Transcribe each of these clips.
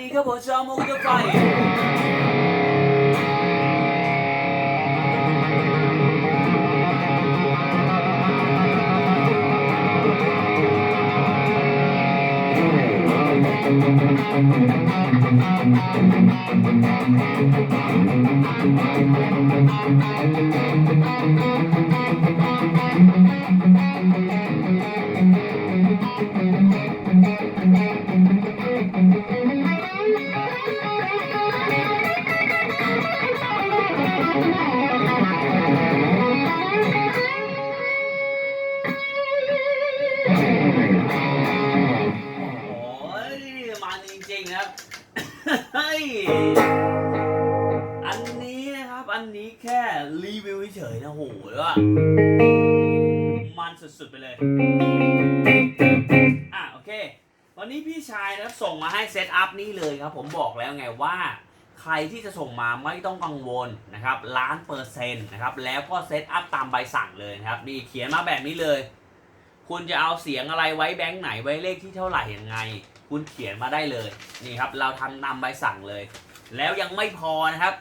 นี่ครับผมชาวมุ มันจริงๆครับเฮ้ยอันนี้นะครับ อันนี้แค่รีวิวเฉยๆนะโหแล้วว่ามันสุดๆไปเลย อะโอเค วันนี้พี่ชายนะครับส่งมาให้เซตอัพนี่เลยครับ ผมบอกแล้วไงว่าใครที่จะส่งมาไม่ต้องกังวลนะครับล้านเปอร์เซ็นต์นะครับแล้วก็เซตอัพตามใบสั่งเลยนะครับนี่เขียนมาแบบนี้เลย คุณจะเอาเสียงอะไรไว้แบงค์ไหนไว้เลขที่เท่าไหร่ยังไง คุณเขียนมาได้เลยนี่ครับ เราทำนำใบสั่งเลย แล้วยังไม่พอนะครับ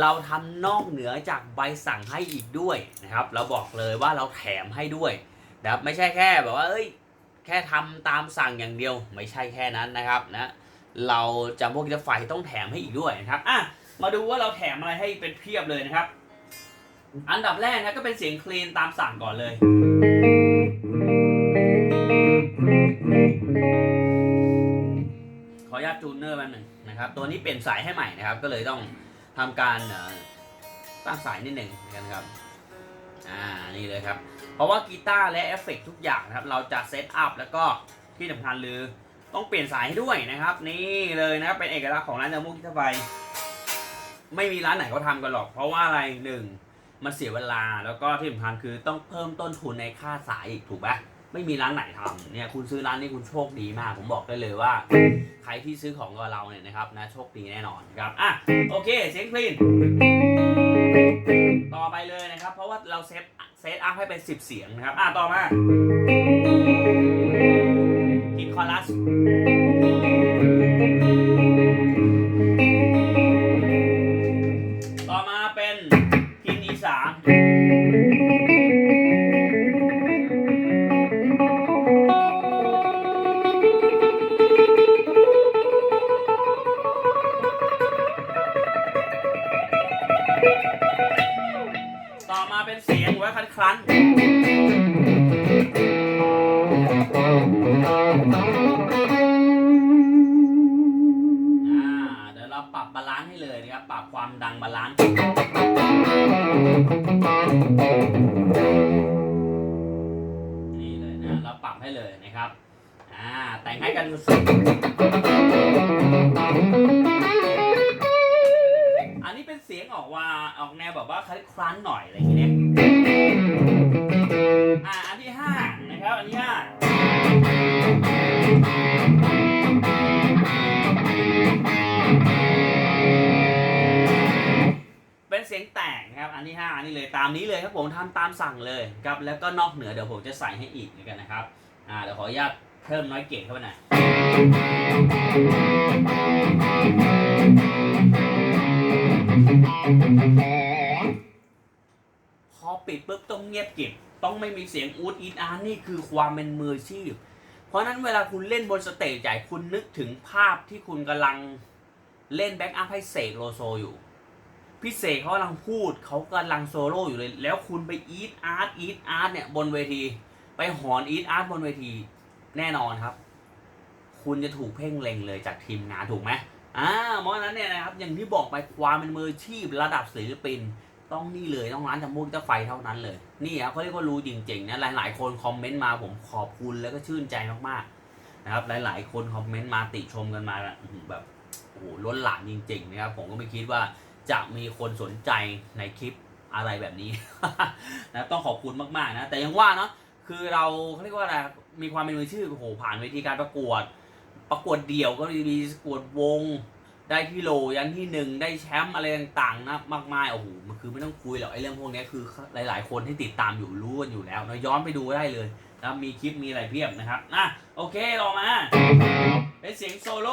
เราทำนอกเหนือจากใบสั่งให้อีกด้วยนะครับ เราบอกเลยว่าเราแถมให้ด้วยนะครับไม่ใช่แค่แบบว่าเอ้ยแค่ทำตามสั่งอย่างเดียว ไม่ใช่แค่นั้นนะครับนะเราจะพวกจะไฟต้องแถมให้อีกด้วยนะครับอะมาดูว่าเราแถมอะไรให้เป็นเพียบเลยนะครับ อันดับแรกนะก็เป็นเสียงคลีนตามสั่งก่อนเลย แป๊บหนึงนะครับ ตัวนี้เปลี่ยนสายให้ใหม่นะครับ ก็เลยต้องทำการตั้งสายนิดหนึ่งนะครับอ่านี่เลยครับ เพราะว่ากีตาร์และเอฟเฟกต์ทุกอย่างนะครับ เราจะเซตอัพแล้วก็ที่สำคัญคือต้องเปลี่ยนสายให้ด้วยนะครับ นี่เลยนะครับเป็นเอกลักษณ์ของร้านจามุกกีตาร์ไฟไม่มีร้านไหนเขาทำกันหรอก เพราะว่าอะไรหนึ่งมันเสียเวลาแล้วก็ที่สำคัญคือต้องเพิ่มต้นทุนในค่าสายอีกถูกปะ ไม่มีร้านไหนทำเนี่ยคุณซื้อร้านนี้คุณโชคดีมาก ผมบอกได้เลยว่า ใครที่ซื้อของกับเราเนี่ยนะครับนะโชคดีแน่นอนครับอะโอเคเสียงคลีนต่อไปเลยนะครับ เพราะว่าเราเซฟเซตอัพให้เป็น 10 เสียงนะครับอะต่อมากินคอรัส แต่งให้กันสุดๆอันนี้เป็นเสียงออกว่าออกแนวแบบว่าคลันหน่อยอะไรอย่างเงี้ยอ่าอันที่ห้านะครับ อันที่ห้าเป็นเสียงแต่งนะครับ อันที่ห้าอันนี้เลยตามนี้เลยครับผมทำตามสั่งเลยครับแล้วก็นอกเหนือเดี๋ยวผมจะใส่ให้อีกกันนะครับ อ่าเดี๋ยวขออนุญาต เพิ่มน้อยเกตเข้าไปหน่อยพอปิดปุ๊บต้องเงียบกิบต้องไม่มีเสียงอูดอีดอาร์นี่คือความเป็นมืออาชีพ เพราะฉะนั้นเวลาคุณเล่นบนสเตจใหญ่คุณนึกถึงภาพที่คุณกำลังเล่นแบ็กอัพให้เสกโลโซอยู่พี่เสกเขากำลังพูดเขากำลังโซโล่อยู่เลย แล้วคุณไปอีทอาร์ตอีทอาร์ตเนี่ยบนเวที ไปหอนอีทอาร์ตบนเวที แน่นอนครับ คุณจะถูกเพ่งเล็งเลยจากทีมงานถูกไหมอ่าเพราะฉะนั้นเนี่ยนะครับอย่างที่บอกไปความเป็นมืออาชีพระดับศิลปิน ต้องนี่เลยต้องร้านจมุกจ้าไฟเท่านั้นเลย นี่ครับเขาเรียกว่ารู้จริงๆนะหลายๆ คนคอมเมนต์มาผมขอบคุณแล้วก็ชื่นใจมากๆนะครับ หลายๆ คนคอมเมนต์มาติชมกันมาแบบอื้อหือแบบโอ้โหล้นหลามจริง ๆ นะครับ ผมก็ไม่คิดว่าจะมีคนสนใจในคลิปอะไรแบบนี้นะต้องขอบคุณมากๆนะแต่ยังว่าเนาะคือเราเขาเรียกว่าอะไร มีความเป็นมือชื่อโอ้โหผ่านเวทีการประกวด ประกวดเดี่ยวก็มีประกวดวง ได้ที่โลยันที่หนึ่งได้แชมป์อะไรต่างๆนะมากมายโอ้โหมันคือไม่ต้องคุยหรอกไอ้เรื่องพวกนี้คือหลายๆ คนที่ติดตามอยู่รู้กันอยู่แล้วนาะย้อนไปดูได้เลยนะมีคลิปมีอะไรเพียบนะครับอะโอเคเรามาเป็นเสียงโซโล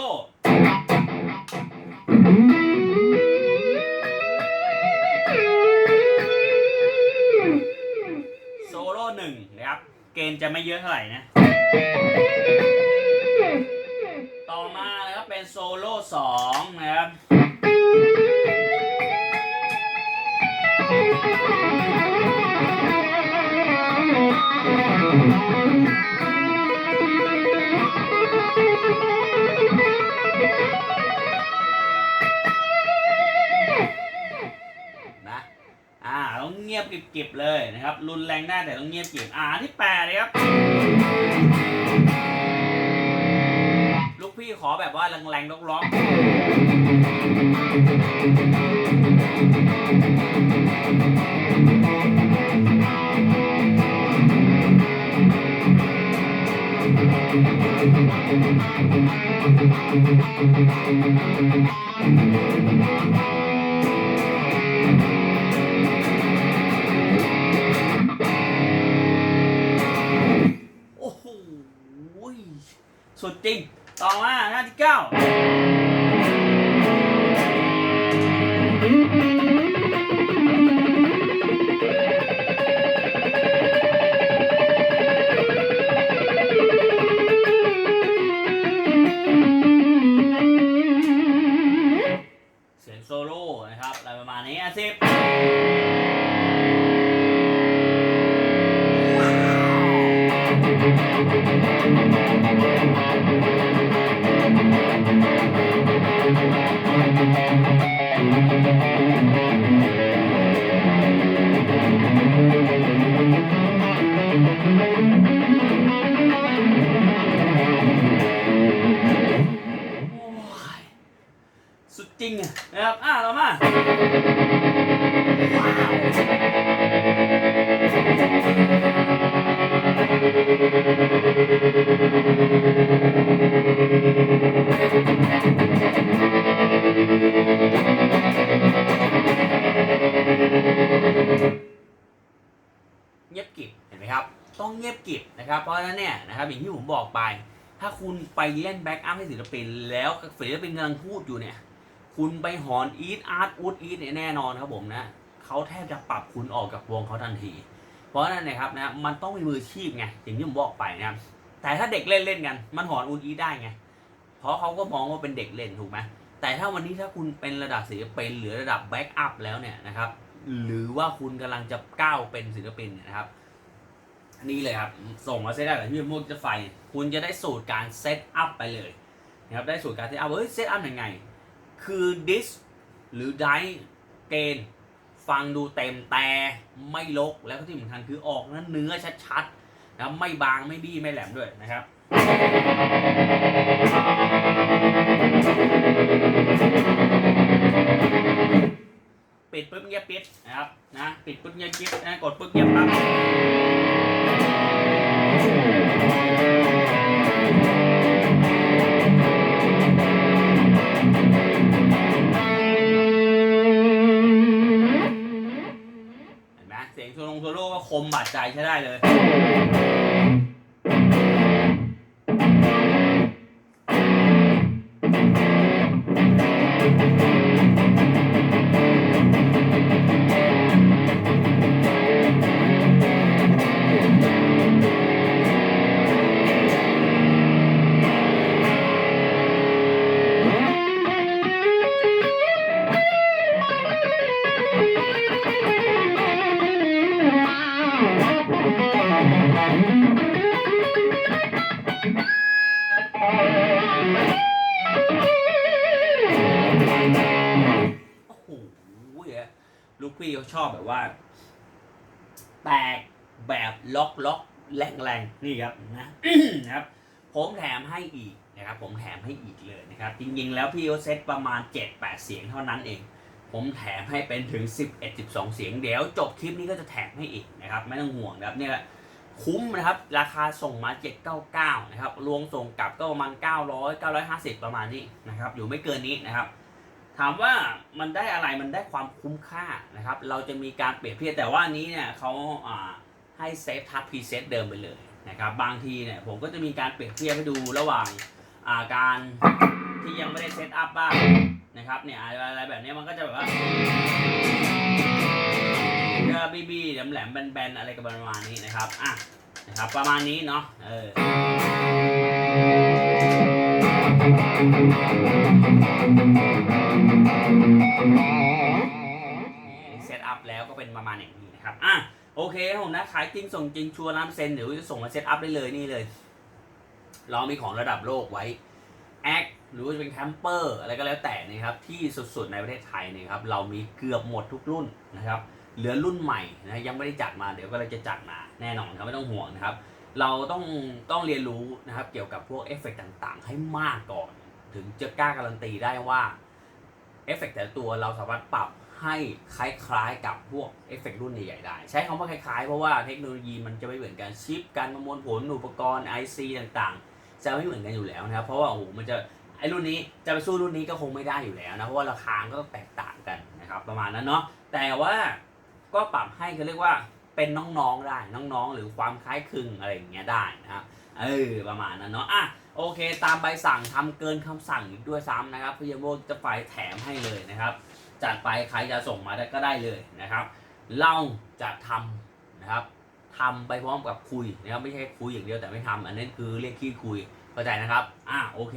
โซโล่หนึ่งนะครับ เกณฑ์จะไม่เยอะเท่าไหร่นะ ต่อมานะครับเป็นโซโล่สองนะครับ บกริบเลยนะครับ รุนแรงได้แต่ต้องเงียบกริบอ่าที่แปดเลยครับ ลูกพี่ขอแบบว่าแรงๆร้องๆ สุดจริง ต่อมาหน้าที่เก้าเสียงโซโล่นะครับอะไรประมาณนี้อะสิบ สุดจริงอะนะครับ อะ เรามาว้าว ต้องเงียบกิบนะครับ เพราะฉะนั้นเนี่ยนะครับอย่างที่ผมบอกไป ถ้าคุณไปเล่นแบ็กอัพให้ศิลปิน แล้วศิลปินกำลังพูดอยู่เนี่ย คุณไปหอนอีทอาร์ตอูดอีทเนี่ยแน่นอนครับผมนะเขาแทบจะปรับคุณออกจากวงเขาทันที เพราะฉะนั้นนะครับนะมันต้องมีมืออาชีพไงอย่างที่ผมบอกไปนะครับแต่ถ้าเด็กเล่นเล่นๆกัน มันหอนอูดอีทได้ไงเพราะเขาก็มองว่าเป็นเด็กเล่นถูกไหมแต่ถ้าวันนี้ถ้าคุณเป็นระดับศิลปินหรือระดับแบ็กอัพแล้วเนี่ยนะครับหรือว่าคุณกำลังจะก้าวเป็นศิลปินเนี่ยนะครับ นี่เลยครับ ส่งมาเซตได้กับที่มุกจะไฟ คุณจะได้สูตรการเซตอัพไปเลยนะครับได้สูตรการเซตอัพเฮ้ยเซตอัพยังไง คือดิสหรือไดเกณฑ์ฟังดูเต็มแต่ไม่ลกแล้วก็ที่สำคัญคือออกนั้นเนื้อชัดๆนะครับไม่บางไม่บี้ไม่แหลมด้วยนะครับปิดปุ๊บเงียบปิดนะครับนะปิดปุ๊บเงียบปิดนะกดปุ๊บเงียบปั๊บ มบาดใจใช้ได้เลยโอ้ ชอบแบบว่า แตกแบบล็อกล็อกแรงแรงนี่ครับนะนะครับ ผมแถมให้อีกนะครับ ผมแถมให้อีกเลยนะครับ จริงๆ แล้วพี่เขาเซตประมาณ 7-8 เสียงเท่านั้นเอง ผมแถมให้เป็นถึง 11-12 เสียง เดี๋ยวจบคลิปนี้ก็จะแถมให้อีกนะครับ ไม่ต้องห่วงนะครับเนี่ยคุ้มนะครับ ราคาส่งมา 799 นะครับ รวมส่งกลับก็ประมาณ 900 950 ประมาณนี้นะครับ อยู่ไม่เกินนี้นะครับ ถามว่ามันได้อะไรมันได้ความคุ้มค่านะครับ เราจะมีการเปรียบเทียบแต่ว่านี้เนี่ยเขาให้เซฟทับพรีเซตเดิมไปเลยนะครับ บางทีเนี่ยผมก็จะมีการเปรียบเทียบให้ดูระหว่างอาการที่ยังไม่ได้เซตอัพบ้างนะครับเนี่ยอะไรแบบนี้มันก็จะแบบว่าจะบีบีแหลมแหลมๆแบนๆอะไรกันประมาณนี้นะครับอะนะครับประมาณนี้เนาะเออ เซตอัพแล้วก็เป็นประมาณอย่างนี้นะครับ อะ โอเคครับผมนะ ขายจริงส่งจริงชัวร์ร้านเซนเดี๋ยวจะส่งมาเซตอัพได้เลยนี่เลย เรามีของระดับโลกไว้ แอคหรือว่าจะเป็นแคมเปอร์อะไรก็แล้วแต่นะครับ ที่สุดๆในประเทศไทยนะครับ เรามีเกือบหมดทุกรุ่นนะครับ เหลือรุ่นใหม่นะยังไม่ได้จัดมาเดี๋ยวก็เลยจะจัดมาแน่นอนครับไม่ต้องห่วงนะครับ เราต้องต้องเรียนรู้นะครับ เกี่ยวกับพวกเอฟเฟกต์ต่างๆ ให้มากก่อน ถึงจะกล้าการันตีได้ว่าเอฟเฟกต์แต่ละตัวเราสามารถปรับให้คล้ายๆกับพวกเอฟเฟกต์รุ่นใหญ่ๆได้ ใช้คำว่าคล้ายๆ เพราะว่าเทคโนโลยีมันจะไม่เหมือนกันชิป การประมวลผลอุปกรณ์ IC ต่างๆ จะไม่เหมือนกันอยู่แล้วนะครับ เพราะว่าโอ้โหมันจะไอรุ่นนี้จะไปสู้รุ่นนี้ก็คงไม่ได้อยู่แล้วนะเพราะว่าราคาก็แตกต่างกันนะครับประมาณนั้นเนาะแต่ว่าก็ปรับให้เขาเรียกว่า เป็นน้องๆได้น้องๆ หรือความคล้ายคลึงอะไรอย่างเงี้ยได้นะครับเออประมาณนั้นเนาะอะโอเค ตามใบสั่งทำเกินคำสั่งอีกด้วยซ้ำนะครับพี่ยมโบจะไฟแถมให้เลยนะครับจัดไปใครจะส่งมาได้ก็ได้เลยนะครับ เราจะทำนะครับทำไปพร้อมกับคุยนะครับไม่ใช่คุยอย่างเดียวแต่ไม่ทำอันนั้นคือเรียกขี้คุยเข้าใจนะครับอะโอเค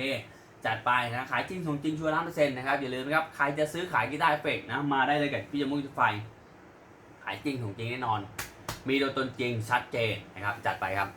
จัดไปนะขายจริงส่งจริงชัวร์ร้านเปอร์เซ็นต์นะครับอย่าลืมนะครับใครจะซื้อขายกีตาร์เฟกนะมาได้เลยกับพี่ยมุ้ยไฟขายจริงส่งจริงแน่นอน มีตัวตนจริงชัดเจนนะครับ จัดไปครับ